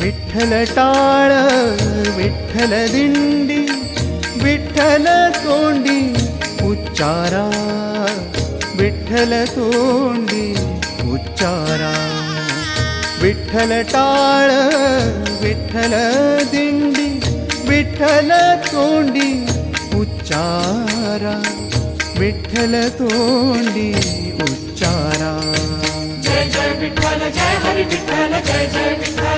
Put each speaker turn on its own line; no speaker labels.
विठ्ठल
टाळ, विठ्ठल दिंडी, विठ्ठल तोंडी, उच्चारा, विठ्ठल तोंडी, उच्चारा। विठ्ठल टाळ, विठ्ठल दिंडी, विठ्ठल तोंडी, उच्चारा। विठ्ठल तोंडी, उच्चारा।
जय जय विठ्ठल, जय हरी विठ्ठल, जय जय विठ्ठल।